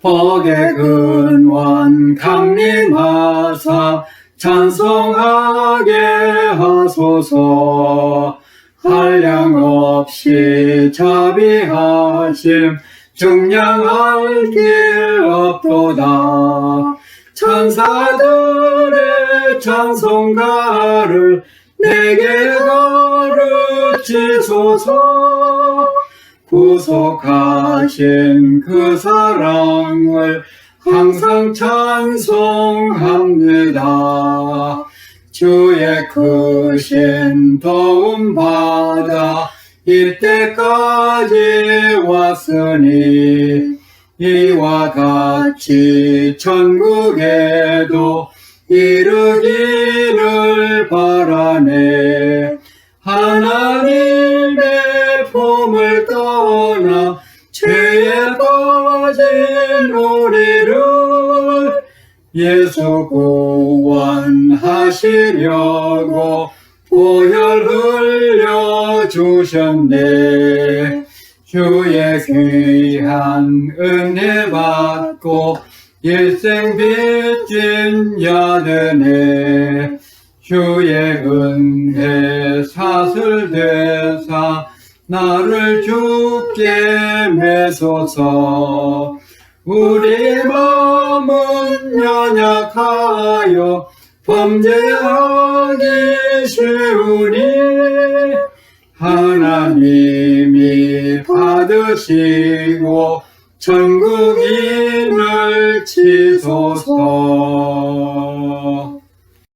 복의 근원 강림하사 찬송하게 하소서. 한량 없이 자비하심 중량할 길 없도다. 천사들의 찬송가를 내게 가르치소서 구속하신 그 사랑을 항상 찬송합니다. 주의 크신 도움 받아 이때까지 왔으니 이와 같이 천국에도 이르기를 바라네 하나님 의 품을 떠나 죄에 빠진 우리를 예수 구원하시려고 보혈 흘려 주셨네. 주의 귀한 은혜 받고 일생 빚진 야드네 주의 은혜 사슬대사 나를 죽게 매소서. 우리 마음은 연약하여 범죄하기 쉬우니 하나님이 받으시고 천국인을 치소서